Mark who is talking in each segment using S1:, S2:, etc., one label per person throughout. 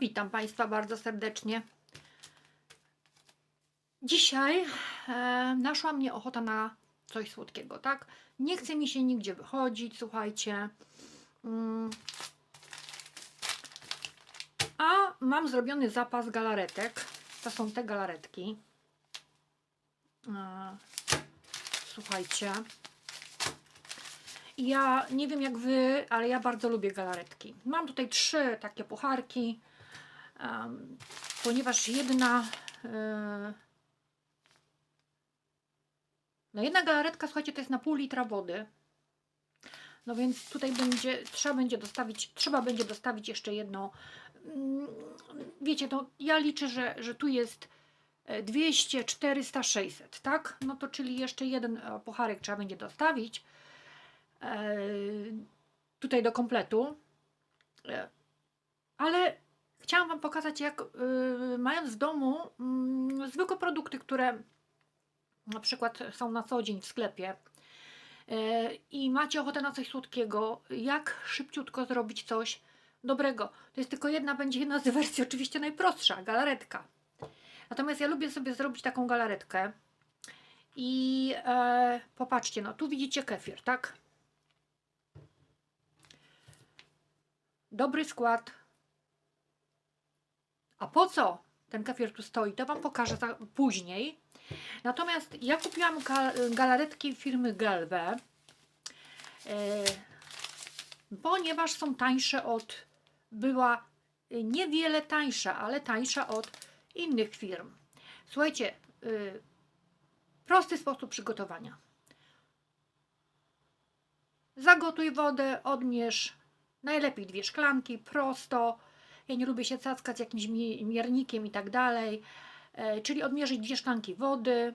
S1: witam Państwa bardzo serdecznie. Dzisiaj e, naszła mnie ochota na coś słodkiego, tak? Nie chce mi się nigdzie wychodzić, słuchajcie. Mm. A mam zrobiony zapas galaretek. To są te galaretki. E, słuchajcie. Ja nie wiem jak wy, ale ja bardzo lubię galaretki. Mam tutaj trzy takie pucharki, em, ponieważ jedna. e, no jedna galaretka, słuchajcie, to jest na pół litra wody. No więc tutaj będzie, trzeba będzie dostawić, trzeba będzie dostawić jeszcze jedno. mm, Wiecie, no ja liczę, że, że tu jest e, 200, 400, 600, tak? No to czyli jeszcze jeden e, pucharek trzeba będzie dostawić e, tutaj do kompletu. Ale chciałam Wam pokazać, jak e, mając w domu mm, zwykłe produkty, które na przykład są na co dzień w sklepie e, i macie ochotę na coś słodkiego, jak szybciutko zrobić coś dobrego. To jest tylko jedna, będzie jedna z wersji, oczywiście najprostsza, galaretka. Natomiast ja lubię sobie zrobić taką galaretkę i e, popatrzcie, no tu widzicie kefir, tak? Dobry skład. A po co ten kefir tu stoi? To Wam pokażę później. Natomiast ja kupiłam ga, galaretki firmy Galve, e, ponieważ są tańsze od, była e, niewiele tańsza, ale tańsza od innych firm. Słuchajcie, y, prosty sposób przygotowania. Zagotuj wodę, odmierz najlepiej dwie szklanki, prosto. Ja nie lubię się cackać jakimś mi- miernikiem i tak dalej. E, Czyli odmierzyć dwie szklanki wody.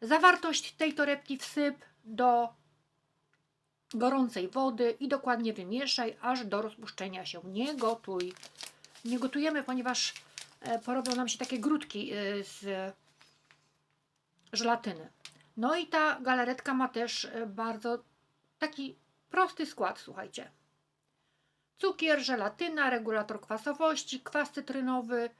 S1: Zawartość tej torebki wsyp do gorącej wody i dokładnie wymieszaj, aż do rozpuszczenia się. Nie gotuj. Nie gotujemy, ponieważ e, porobią nam się takie grudki e, z żelatyny. No i ta galaretka ma też bardzo taki prosty skład, słuchajcie. Cukier, żelatyna, regulator kwasowości, kwas cytrynowy,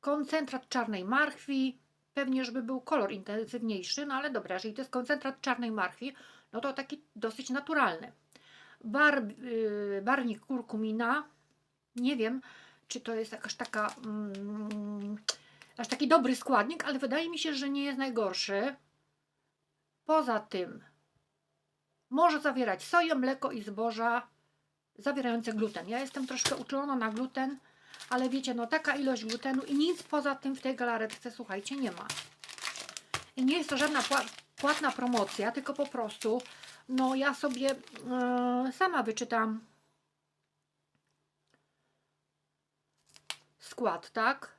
S1: koncentrat czarnej marchwi, pewnie żeby był kolor intensywniejszy, no ale dobra, jeżeli to jest koncentrat czarnej marchwi, no to taki dosyć naturalny. Bar, yy, barwnik kurkumina, nie wiem, czy to jest jakaś taka, mm, aż taki dobry składnik, ale wydaje mi się, że nie jest najgorszy. Poza tym może zawierać soję, mleko i zboża zawierające gluten. Ja jestem troszkę uczulona na gluten, ale wiecie, no taka ilość glutenu i nic poza tym w tej galaretce, słuchajcie, nie ma. I nie jest to żadna pła- płatna promocja, tylko po prostu, no ja sobie e, sama wyczytam skład, tak?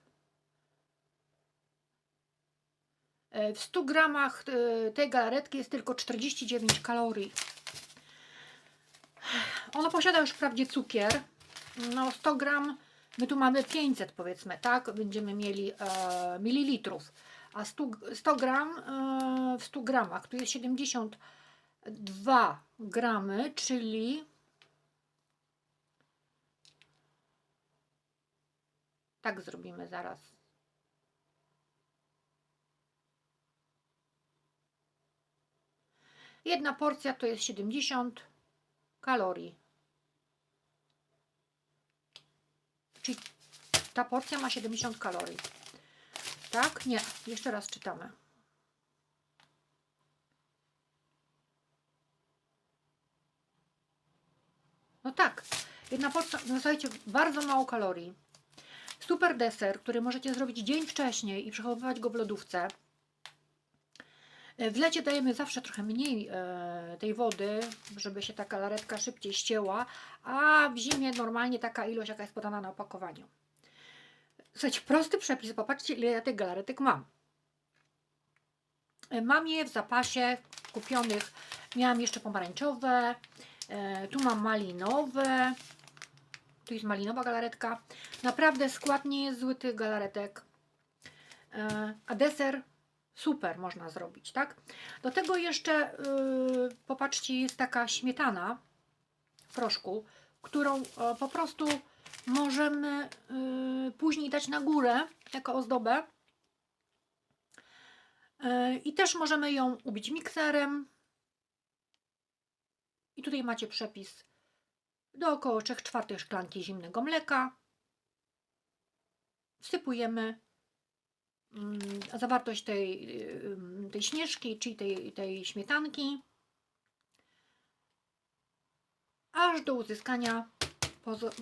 S1: E, W 100 gramach e, tej galaretki jest tylko 49 kalorii. Ona posiada już wprawdzie cukier. No 100 gram, my tu mamy 500 powiedzmy, tak? Będziemy mieli e, mililitrów. A 100, 100 gram e, w 100 gramach, tu jest 72 gramy, czyli tak zrobimy zaraz. Jedna porcja to jest 70 kalorii. Czyli ta porcja ma 70 kalorii. Tak? Nie. Jeszcze raz czytamy. No tak. Jedna porcja, no słuchajcie, bardzo mało kalorii. Super deser, który możecie zrobić dzień wcześniej i przechowywać go w lodówce. W lecie dajemy zawsze trochę mniej e, tej wody, żeby się ta galaretka szybciej ścięła, a w zimie normalnie taka ilość, jaka jest podana na opakowaniu. Słuchajcie, prosty przepis, popatrzcie ile ja tych galaretek mam. Mam je w zapasie kupionych, miałam jeszcze pomarańczowe, e, tu mam malinowe, tu jest malinowa galaretka. Naprawdę skład nie jest zły tych galaretek. E, A deser super można zrobić, tak? Do tego jeszcze yy, popatrzcie, jest taka śmietana w proszku, którą e, po prostu możemy y, później dać na górę jako ozdobę. Y, I też możemy ją ubić mikserem. I tutaj macie przepis do około 3 czwartych szklanki zimnego mleka. Wsypujemy zawartość tej, y, tej śnieżki, czyli tej, tej śmietanki, aż do uzyskania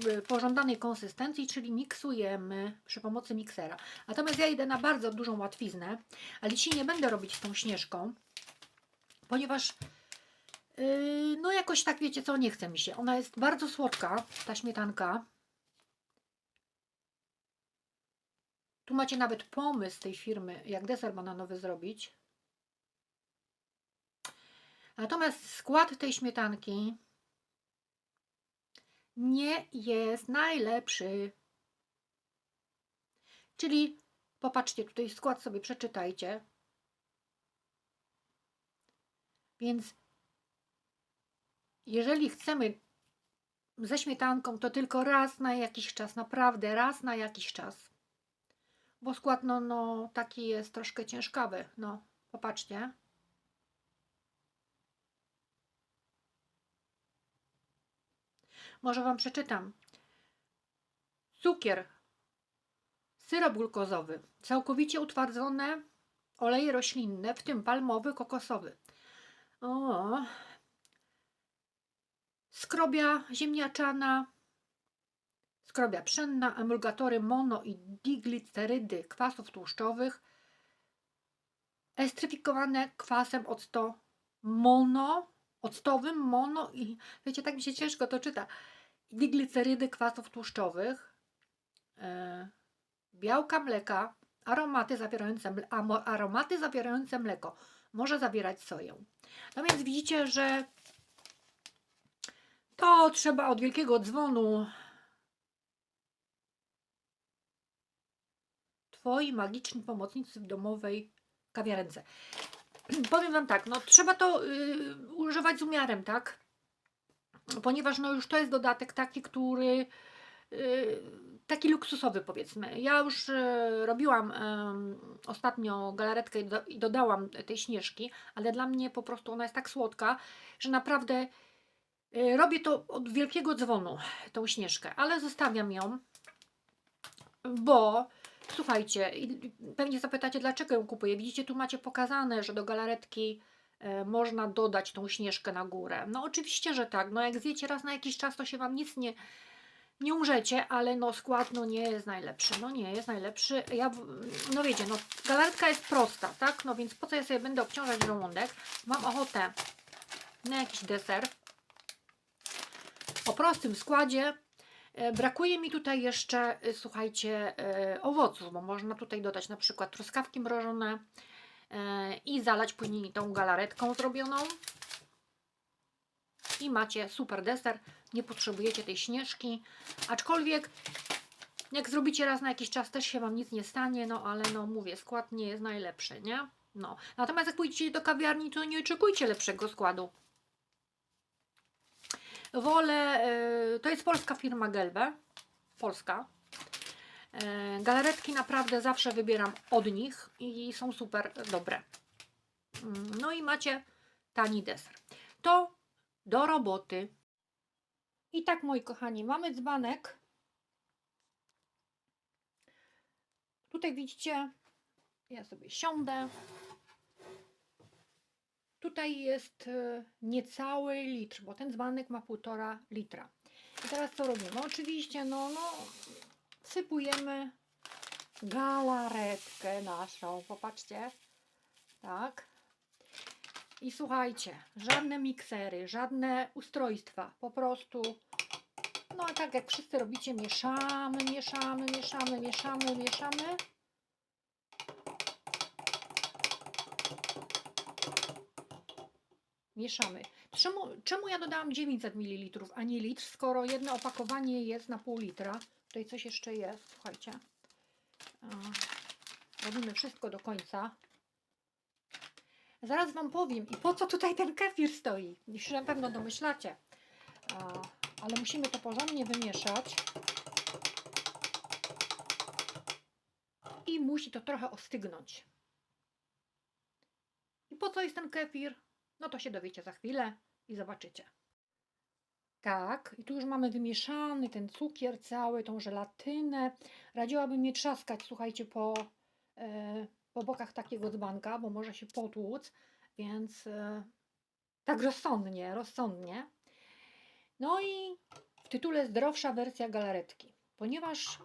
S1: y, pożądanej konsystencji, czyli miksujemy przy pomocy miksera. Natomiast ja idę na bardzo dużą łatwiznę, ale dzisiaj nie będę robić z tą śnieżką, ponieważ yy, no jakoś tak wiecie co, nie chce mi się. Ona jest bardzo słodka, ta śmietanka. Tu macie nawet pomysł tej firmy, jak deser bananowy zrobić. Natomiast skład tej śmietanki nie jest najlepszy. Czyli popatrzcie, tutaj skład sobie przeczytajcie. Więc jeżeli chcemy ze śmietanką, to tylko raz na jakiś czas, naprawdę raz na jakiś czas. Bo skład no, no taki jest troszkę ciężkawy. No, popatrzcie. Może Wam przeczytam. Cukier, syrop glukozowy, całkowicie utwardzone oleje roślinne, w tym palmowy, kokosowy. O, skrobia ziemniaczana, skrobia pszenna, emulgatory mono i diglicerydy kwasów tłuszczowych, estryfikowane kwasem octo mono, octowym mono i wiecie, tak mi się ciężko to czyta, diglicerydy kwasów tłuszczowych, e, białka mleka, aromaty zawierające, aromaty zawierające mleko, może zawierać soję. No więc widzicie, że to trzeba od wielkiego dzwonu Twoi magiczni pomocnicy w domowej kawiarence. Powiem Wam tak, no trzeba to y, używać z umiarem, tak? Ponieważ no już to jest dodatek taki, który y, taki luksusowy powiedzmy. Ja już y, robiłam em, ostatnio galaretkę i, do, i dodałam tej śnieżki, ale dla mnie po prostu ona jest tak słodka, że naprawdę y, robię to od wielkiego dzwonu, tą śnieżkę, ale zostawiam ją, bo Słuchajcie, pewnie zapytacie, dlaczego ją kupuję. Widzicie, tu macie pokazane, że do galaretki e, można dodać tą śnieżkę na górę. No oczywiście, że tak. No jak zjecie raz na jakiś czas, to się Wam nic nie, nie umrzecie, ale no skład no nie jest najlepszy. No nie jest najlepszy. Ja, no wiecie, no galaretka jest prosta, tak? No więc po co ja sobie będę obciążać żołądek? Mam ochotę na jakiś deser o prostym składzie. E, Brakuje mi tutaj jeszcze, e, słuchajcie, e, owoców, bo można tutaj dodać na przykład truskawki mrożone i zalać później tą galaretką zrobioną. I macie super deser. Nie potrzebujecie tej śnieżki. Aczkolwiek, jak zrobicie raz na jakiś czas, też się Wam nic nie stanie, no ale no mówię, skład nie jest najlepszy, nie? No. Natomiast jak pójdziecie do kawiarni, to nie oczekujcie lepszego składu. Wolę, y, to jest polska firma Gelbe, polska. Y, Galaretki naprawdę zawsze wybieram od nich i są super dobre. Mm, No i macie tani deser. To do roboty. I tak, moi kochani, mamy dzbanek. Tutaj widzicie, ja sobie siądę. Tutaj jest e, niecały litr, bo ten dzbanek ma półtora litra. I teraz co robimy? Oczywiście, no, no, sypujemy galaretkę naszą. Popatrzcie. Tak. I słuchajcie, żadne miksery, żadne ustrojstwa. Po prostu, no tak jak wszyscy robicie, mieszamy, mieszamy, mieszamy, mieszamy, mieszamy. Mieszamy. Czemu, czemu ja dodałam 900 ml, a nie litr, skoro jedno opakowanie jest na pół litra? Tutaj coś jeszcze jest, słuchajcie. Robimy wszystko do końca. Zaraz Wam powiem, i po co tutaj ten kefir stoi. Już na pewno domyślacie. Ale musimy to porządnie wymieszać. I musi to trochę ostygnąć. I po co jest ten kefir? No to się dowiecie za chwilę i zobaczycie. Tak, i tu już mamy wymieszany ten cukier cały, tą żelatynę. Radziłabym nie trzaskać, słuchajcie, po, e, po bokach takiego dzbanka, bo może się potłuc, więc e, tak rozsądnie, rozsądnie. No i w tytule zdrowsza wersja galaretki, ponieważ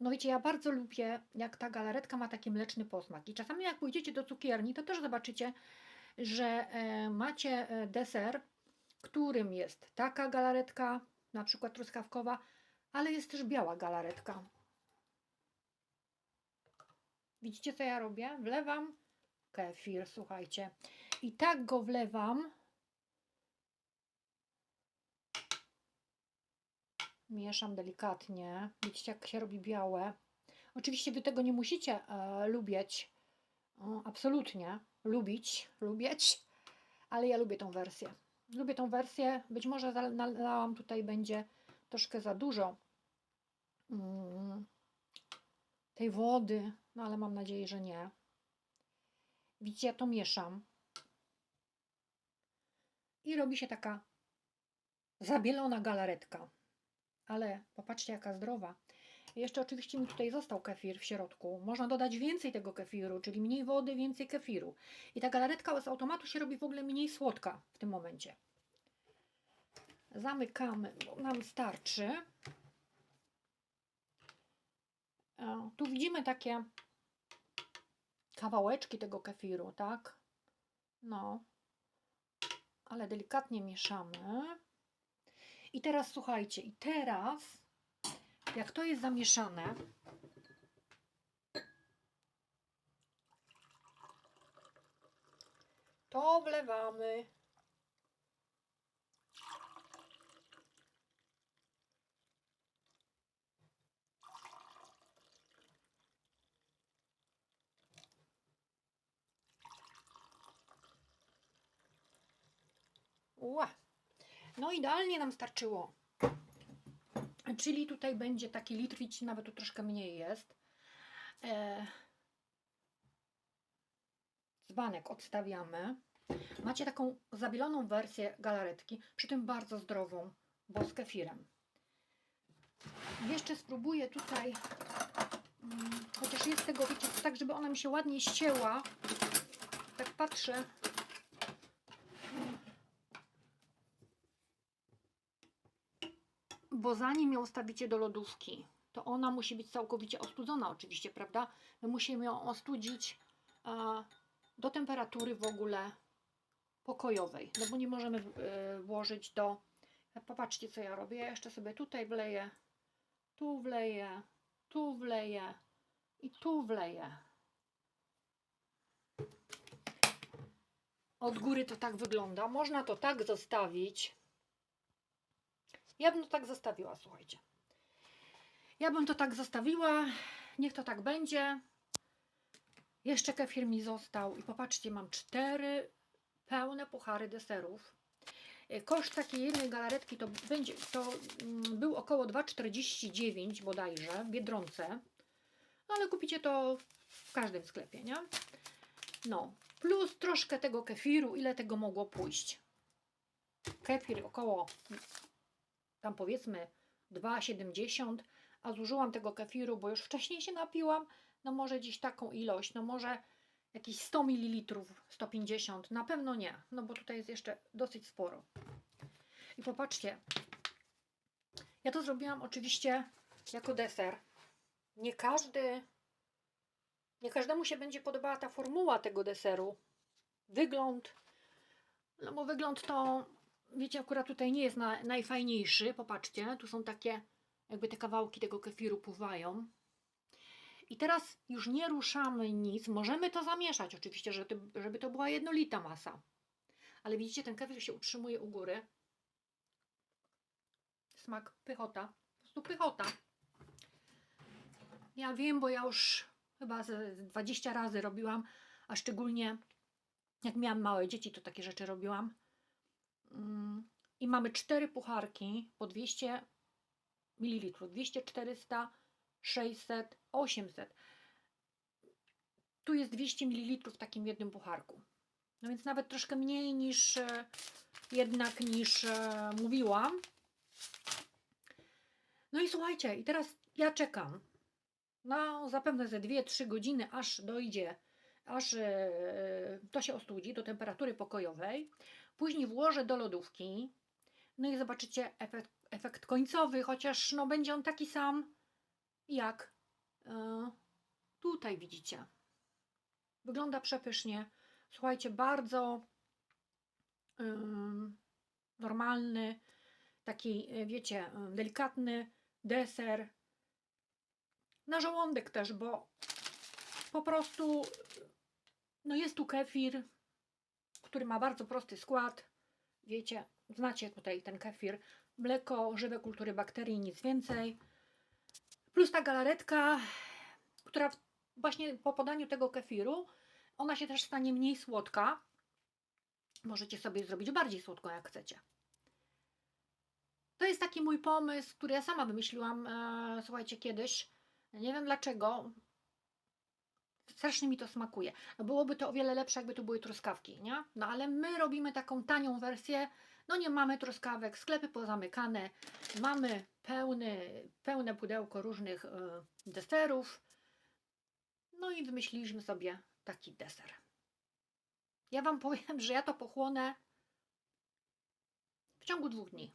S1: no wiecie, ja bardzo lubię, jak ta galaretka ma taki mleczny posmak. I czasami jak pójdziecie do cukierni, to też zobaczycie, że e, macie e, deser, którym jest taka galaretka, na przykład truskawkowa, ale jest też biała galaretka. Widzicie, co ja robię? Wlewam kefir, słuchajcie. I tak go wlewam. Mieszam delikatnie. Widzicie, jak się robi białe. Oczywiście wy tego nie musicie e, lubić. O, absolutnie. Lubić, lubić. Ale ja lubię tą wersję. Lubię tą wersję. Być może nalałam tutaj będzie troszkę za dużo mm, tej wody, no ale mam nadzieję, że nie. Widzicie, ja to mieszam. I robi się taka zabielona galaretka. Ale popatrzcie, jaka zdrowa. Jeszcze oczywiście mi tutaj został kefir w środku. Można dodać więcej tego kefiru, czyli mniej wody, więcej kefiru. I ta galaretka z automatu się robi w ogóle mniej słodka w tym momencie. Zamykamy, bo nam starczy. E, Tu widzimy takie kawałeczki tego kefiru, tak? No. Ale delikatnie mieszamy. I teraz słuchajcie, i teraz jak to jest zamieszane, to wlewamy Ła. No idealnie nam starczyło. Czyli tutaj będzie taki litr, widzicie, nawet tu troszkę mniej jest. E... Dzbanek odstawiamy. Macie taką zabieloną wersję galaretki, przy tym bardzo zdrową, bo z kefirem. Jeszcze spróbuję tutaj, mm, chociaż jest tego, wiecie, tak, żeby ona mi się ładnie ścięła. Tak patrzę, Bo zanim ją stawicie do lodówki, to ona musi być całkowicie ostudzona oczywiście, prawda? My musimy ją ostudzić e, do temperatury w ogóle pokojowej, no bo nie możemy e, włożyć do... Popatrzcie, co ja robię. Ja jeszcze sobie tutaj wleję, tu wleję, tu wleję i tu wleję. Od góry to tak wygląda. Można to tak zostawić. Ja bym to tak zostawiła, słuchajcie. Ja bym to tak zostawiła. Niech to tak będzie. Jeszcze kefir mi został. I popatrzcie, mam cztery pełne puchary deserów. Y, Koszt takiej jednej galaretki to będzie, to mm, był około 2,49 bodajże w Biedronce. No ale kupicie to w każdym sklepie, nie? No, plus troszkę tego kefiru, ile tego mogło pójść? Kefir około tam powiedzmy 2,70, a zużyłam tego kefiru, bo już wcześniej się napiłam, no może dziś taką ilość, no może jakieś 100 ml, 150, na pewno nie, no bo tutaj jest jeszcze dosyć sporo. I popatrzcie, ja to zrobiłam oczywiście jako deser. Nie każdy, nie każdemu się będzie podobała ta formuła tego deseru. Wygląd, no bo wygląd to wiecie, akurat tutaj nie jest na, najfajniejszy. Popatrzcie, tu są takie, jakby te kawałki tego kefiru pływają. I teraz już nie ruszamy nic. Możemy to zamieszać oczywiście, żeby, żeby to była jednolita masa. Ale widzicie, ten kefir się utrzymuje u góry. Smak pychota. Po prostu pychota. Ja wiem, bo ja już chyba ze 20 razy robiłam, a szczególnie jak miałam małe dzieci, to takie rzeczy robiłam. I mamy cztery pucharki po 200 ml, 200, 400, 600, 800. Tu jest 200 ml w takim jednym pucharku. No więc nawet troszkę mniej niż e, jednak niż e, mówiłam. No i słuchajcie, i teraz ja czekam. No, zapewne ze 2-3 godziny, aż dojdzie, aż e, to się ostudzi do temperatury pokojowej. Później włożę do lodówki. No i zobaczycie efekt, efekt końcowy, chociaż no, będzie on taki sam jak e, tutaj widzicie. Wygląda przepysznie. Słuchajcie, bardzo normalny, taki, e, wiecie, e, delikatny deser. Na żołądek też, bo po prostu no jest tu kefir, który ma bardzo prosty skład. Wiecie, znacie tutaj ten kefir. Mleko, żywe kultury bakterii, nic więcej. Plus ta galaretka, która właśnie po podaniu tego kefiru, ona się też stanie mniej słodka. Możecie sobie zrobić bardziej słodką, jak chcecie. To jest taki mój pomysł, który ja sama wymyśliłam, e, słuchajcie, kiedyś. Nie wiem dlaczego. Strasznie mi to smakuje. No byłoby to o wiele lepsze, jakby to były truskawki, nie? No ale my robimy taką tanią wersję. No nie mamy truskawek, sklepy pozamykane, mamy pełny, pełne pudełko różnych e, deserów. No i wymyśliliśmy sobie taki deser. Ja Wam powiem, że ja to pochłonę w ciągu dwóch dni.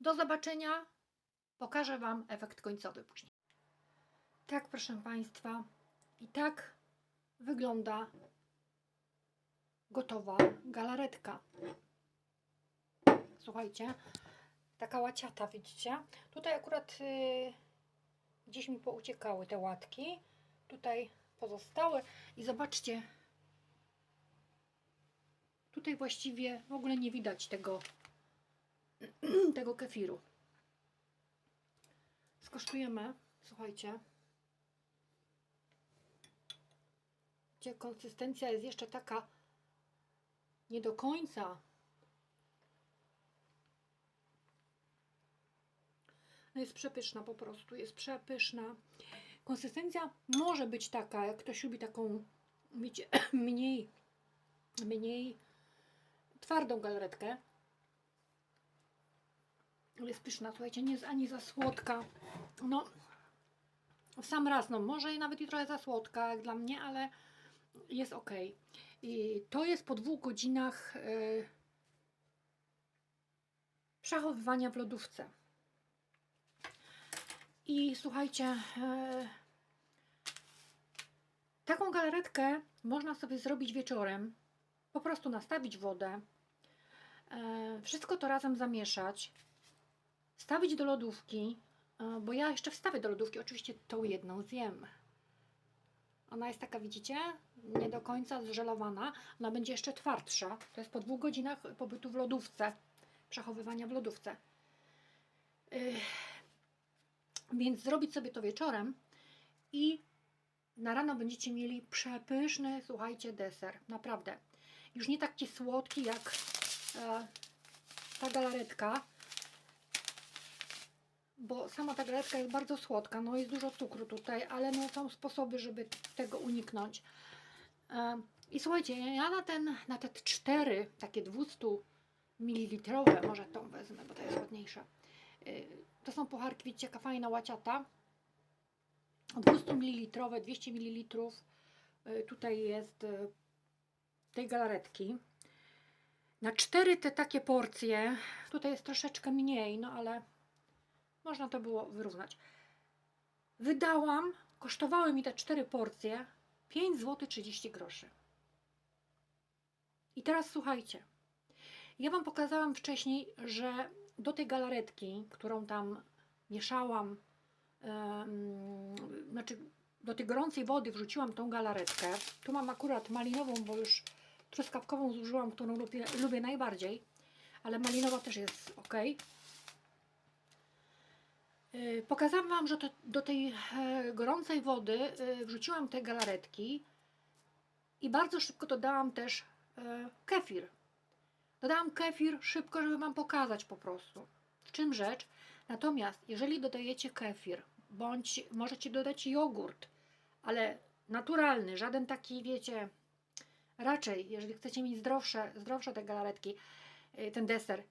S1: Do zobaczenia. Pokażę Wam efekt końcowy później. Tak, proszę Państwa, i tak wygląda gotowa galaretka. Słuchajcie, taka łaciata, widzicie? Tutaj akurat y, gdzieś mi pouciekały te łatki. Tutaj pozostały. I zobaczcie, tutaj właściwie w ogóle nie widać tego, tego kefiru. Skosztujemy, słuchajcie. Gdzie konsystencja jest jeszcze taka nie do końca. No jest przepyszna po prostu, jest przepyszna. Konsystencja może być taka, jak ktoś lubi taką, wiecie, mniej, mniej twardą galaretkę. Jest pyszna, słuchajcie, nie jest ani za słodka. No, w sam raz, no może i nawet i trochę za słodka jak dla mnie, ale jest ok. To jest po dwóch godzinach yy, przechowywania w lodówce. I słuchajcie, yy, taką galaretkę można sobie zrobić wieczorem. Po prostu nastawić wodę, yy, wszystko to razem zamieszać, stawić do lodówki, bo ja jeszcze wstawię do lodówki, oczywiście tą jedną zjem. Ona jest taka, widzicie, nie do końca zżelowana. Ona będzie jeszcze twardsza. To jest po dwóch godzinach pobytu w lodówce, przechowywania w lodówce. Yy, więc zrobić sobie to wieczorem i na rano będziecie mieli przepyszny, słuchajcie, deser. Naprawdę. Już nie taki słodki jak e, ta galaretka, bo sama ta galaretka jest bardzo słodka, no jest dużo cukru tutaj, ale no są sposoby, żeby tego uniknąć. E, I słuchajcie, ja na ten, na te cztery takie 200 ml, może tą wezmę, bo to jest ładniejsza. E, to są pucharki, widzicie, jaka fajna łaciata. 200 ml, 200 ml. Tutaj jest e, tej galaretki. Na cztery te takie porcje, tutaj jest troszeczkę mniej, no ale można to było wyrównać. Wydałam, kosztowały mi te cztery porcje 5 zł 30 groszy. I teraz słuchajcie. Ja Wam pokazałam wcześniej, że do tej galaretki, którą tam mieszałam, em, znaczy do tej gorącej wody wrzuciłam tą galaretkę. Tu mam akurat malinową, bo już truskawkową zużyłam, którą lubię, lubię najbardziej, ale malinowa też jest ok. Yy, Pokazałam Wam, że to, do tej e, gorącej wody e, wrzuciłam te galaretki i bardzo szybko dodałam też e, kefir. Dodałam kefir szybko, żeby Wam pokazać po prostu, w czym rzecz. Natomiast jeżeli dodajecie kefir bądź możecie dodać jogurt, ale naturalny, żaden taki, wiecie, raczej, jeżeli chcecie mieć zdrowsze, zdrowsze te galaretki, ten deser,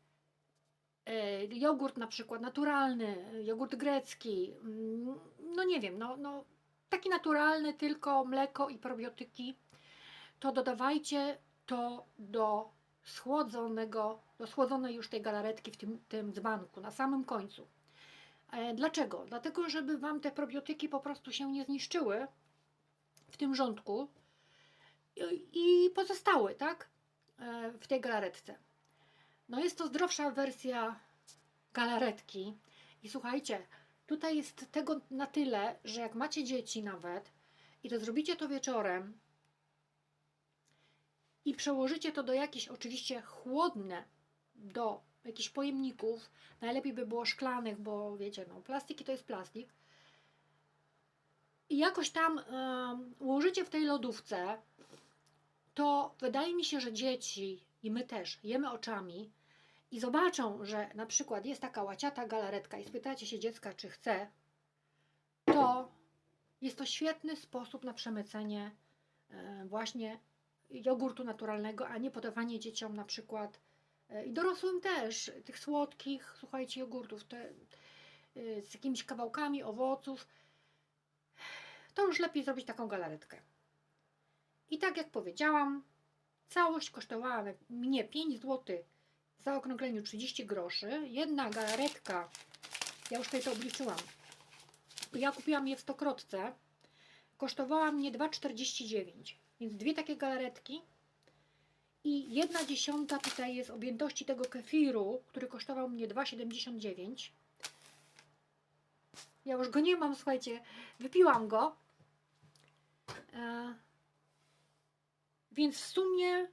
S1: jogurt na przykład naturalny, jogurt grecki, mm, no nie wiem, no, no taki naturalny, tylko mleko i probiotyki, to dodawajcie to do schłodzonego, do schłodzonej już tej galaretki w tym, tym dzbanku, na samym końcu. E, Dlaczego? Dlatego, żeby Wam te probiotyki po prostu się nie zniszczyły w tym rządku i, pozostały, tak? E, W tej galaretce. No jest to zdrowsza wersja galaretki. I słuchajcie, tutaj jest tego na tyle, że jak macie dzieci nawet i to zrobicie to wieczorem i przełożycie to do jakichś oczywiście chłodne, do jakichś pojemników, najlepiej by było szklanych, bo wiecie, no plastiki to jest plastik. I jakoś tam em, ułożycie w tej lodówce, to wydaje mi się, że dzieci i my też jemy oczami i zobaczą, że na przykład jest taka łaciata galaretka i spytacie się dziecka, czy chce, to jest to świetny sposób na przemycenie e, właśnie jogurtu naturalnego, a nie podawanie dzieciom na przykład e, i dorosłym też tych słodkich, słuchajcie, jogurtów te, e, z jakimiś kawałkami owoców. To już lepiej zrobić taką galaretkę. I tak jak powiedziałam, całość kosztowała mnie 5 zł w zaokrągleniu 30 groszy. Jedna galaretka, ja już tutaj to obliczyłam, ja kupiłam je w stokrotce, kosztowała mnie 2,49. Więc dwie takie galaretki i jedna dziesiąta tutaj jest objętości tego kefiru, który kosztował mnie 2,79. Ja już go nie mam, słuchajcie, wypiłam go. E, więc w sumie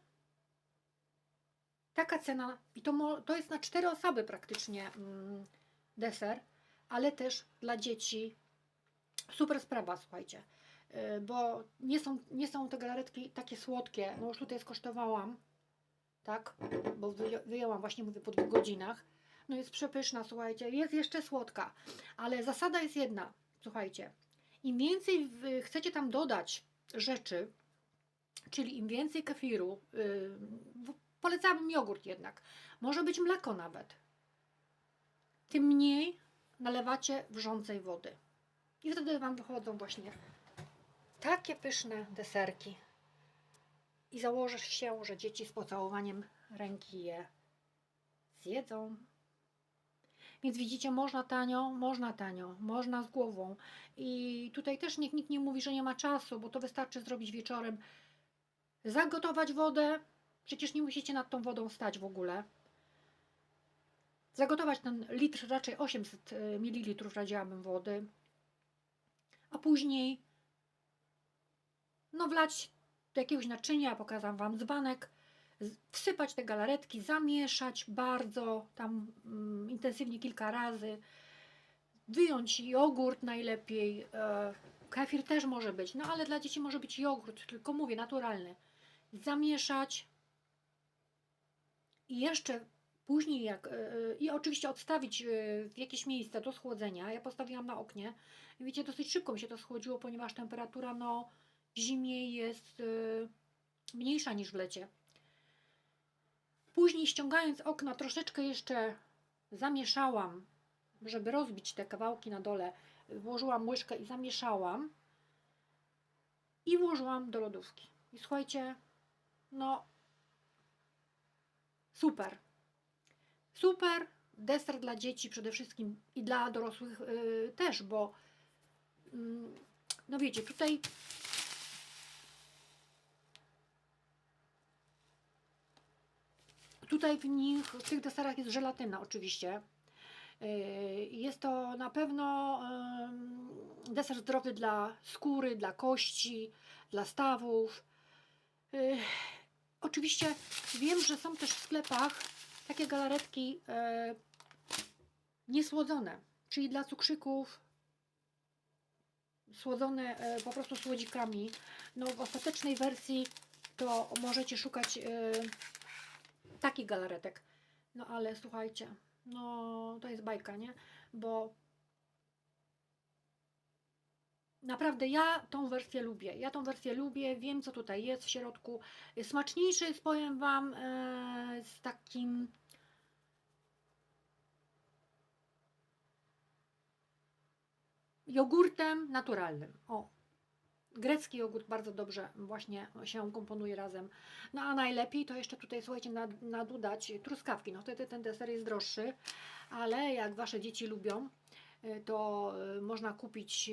S1: taka cena, i to, to jest na cztery osoby praktycznie mm, deser, ale też dla dzieci super sprawa, słuchajcie. Y, Bo nie są, nie są te galaretki takie słodkie, no już tutaj skosztowałam, tak, bo wyję- wyjęłam właśnie, mówię, po dwóch godzinach. No jest przepyszna, słuchajcie, jest jeszcze słodka, ale zasada jest jedna, słuchajcie, im więcej chcecie tam dodać rzeczy, czyli im więcej kefiru, w- polecałabym jogurt jednak, może być mleko nawet, tym mniej nalewacie wrzącej wody. I wtedy Wam wychodzą właśnie takie pyszne deserki. I założysz się, że dzieci z pocałowaniem ręki je zjedzą. Więc widzicie, można tanio, można tanio, można z głową. I tutaj też nikt, nikt nie mówi, że nie ma czasu, bo to wystarczy zrobić wieczorem. Zagotować wodę, przecież nie musicie nad tą wodą stać w ogóle. Zagotować ten litr, raczej 800 ml radziłabym wody. A później no wlać do jakiegoś naczynia, pokazam Wam dzbanek, wsypać te galaretki, zamieszać bardzo tam mm, intensywnie kilka razy, wyjąć jogurt najlepiej, e, kefir też może być, no ale dla dzieci może być jogurt, tylko mówię, naturalny. Zamieszać i jeszcze później jak, e, e, i oczywiście odstawić e, w jakieś miejsce do schłodzenia. Ja postawiłam na oknie. I wiecie, dosyć szybko mi się to schłodziło, ponieważ temperatura no w zimie jest mniejsza niż w lecie. Później ściągając okna troszeczkę jeszcze zamieszałam, żeby rozbić te kawałki na dole. Włożyłam łyżkę i zamieszałam i włożyłam do lodówki. I słuchajcie, no super. Super deser dla dzieci przede wszystkim i dla dorosłych y, też, bo mm, no wiecie, tutaj Tutaj w nich, w tych deserach jest żelatyna oczywiście. Yy, Jest to na pewno ym, deser zdrowy dla skóry, dla kości, dla stawów. Yy, Oczywiście wiem, że są też w sklepach takie galaretki yy, niesłodzone, czyli dla cukrzyków, słodzone e, po prostu słodzikami. No w ostatecznej wersji to możecie szukać e, takich galaretek. No ale słuchajcie, no to jest bajka, nie? Bo Naprawdę ja tą wersję lubię. Ja tą wersję lubię, wiem co tutaj jest w środku. Smaczniejszy jest, powiem Wam, e, z takim jogurtem naturalnym. O, grecki jogurt bardzo dobrze właśnie się komponuje razem. No a najlepiej to jeszcze tutaj, słuchajcie, nad, nadudać truskawki. No wtedy ten deser jest droższy, ale jak Wasze dzieci lubią, y, to y, można kupić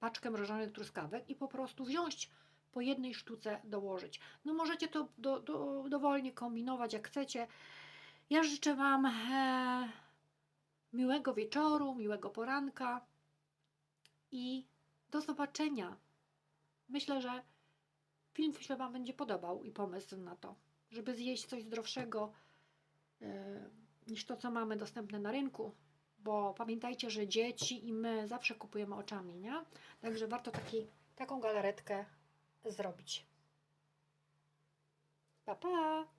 S1: paczkę mrożonych truskawek i po prostu wziąć po jednej sztuce dołożyć. No możecie to do, do, dowolnie kombinować jak chcecie. Ja życzę Wam e, miłego wieczoru, miłego poranka i do zobaczenia. Myślę, że film się Wam będzie podobał i pomysł na to, żeby zjeść coś zdrowszego e, niż to, co mamy dostępne na rynku. Bo pamiętajcie, że dzieci i my zawsze kupujemy oczami, nie? Także warto taki, taką galaretkę zrobić. Pa, pa!